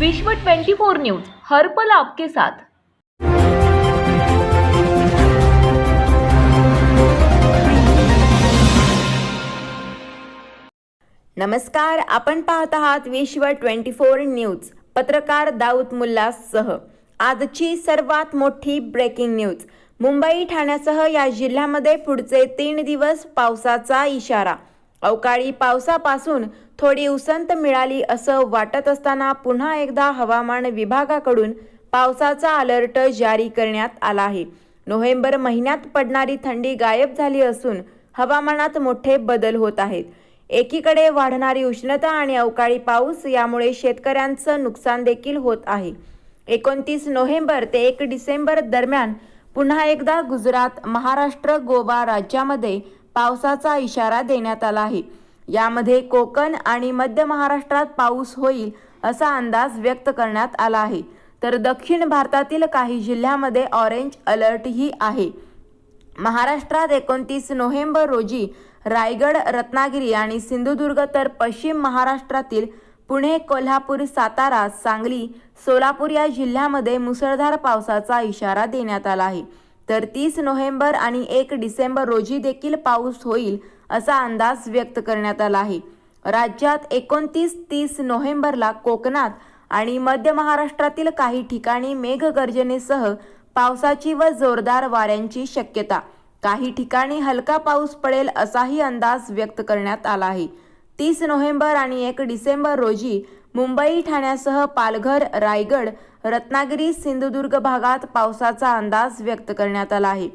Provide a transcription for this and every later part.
विश्व 24 न्यूज हर पल आपके साथ. नमस्कार आपण पाहत आहात विश्व ट्वेंटी फोर न्यूज पत्रकार दाऊद मुल्लासह आजची सर्वात मोठी ब्रेकिंग न्यूज मुंबई ठाण्यासह या जिल्ह्यामध्ये पुढचे तीन दिवस पावसाचा इशारा. अवकाळी पावसापासून थोडी उसंत मिळाली असं वाटत असताना पुन्हा एकदा हवामान विभागाकडून पावसाचा अलर्ट जारी करण्यात आला आहे. नोव्हेंबर महिन्यात पडणारी थंडी गायब झाली असून हवामानात मोठे बदल होत आहेत. एकीकडे वाढणारी उष्णता आणि अवकाळी पाऊस यामुळे शेतकऱ्यांचं नुकसान देखील होत आहे. एकोणतीस नोव्हेंबर ते एक डिसेंबर दरम्यान पुन्हा एकदा गुजरात महाराष्ट्र गोवा राज्यामध्ये पावसाचा इशारा देण्यात आला आहे. यामध्ये कोकण आणि मध्य महाराष्ट्रात पाऊस होईल असा अंदाज व्यक्त करण्यात आला आहे. तर दक्षिण भारतातील काही जिल्ह्यामध्ये ऑरेंज अलर्टही आहे. महाराष्ट्रात एकोणतीस नोव्हेंबर रोजी रायगड रत्नागिरी आणि सिंधुदुर्ग तर पश्चिम महाराष्ट्रातील पुणे कोल्हापूर सातारा सांगली सोलापूर या जिल्ह्यामध्ये मुसळधार पावसाचा इशारा देण्यात आला आहे. तर तीस नोव्हेंबर आणि एक डिसेंबर रोजी देखील पाऊस होईल असा अंदाज व्यक्त करण्यात आला आहे. राज्यात एकोणतीस तीस नोव्हेंबरला कोकणात आणि मध्य महाराष्ट्रातील काही ठिकाणी मेघगर्जनेसह पावसाची व जोरदार वाऱ्यांची शक्यता. काही ठिकाणी हलका पाऊस पडेल असाही अंदाज व्यक्त करण्यात आला आहे. तीस नोव्हेंबर आणि एक डिसेंबर रोजी मुंबई ठाण्यासह पालघर रायगड रत्नागिरी सिंधुदुर्ग भागात पावसाचा अंदाज व्यक्त करण्यात आला आहे.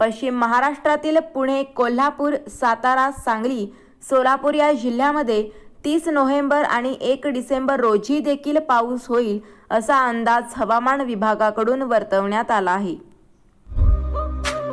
पश्चिम महाराष्ट्रातील पुणे कोल्हापूर सातारा सांगली सोलापूर या जिल्ह्यामध्ये तीस नोव्हेंबर आणि एक डिसेंबर रोजी देखील पाऊस होईल असा अंदाज हवामान विभागाकडून वर्तवण्यात आला आहे.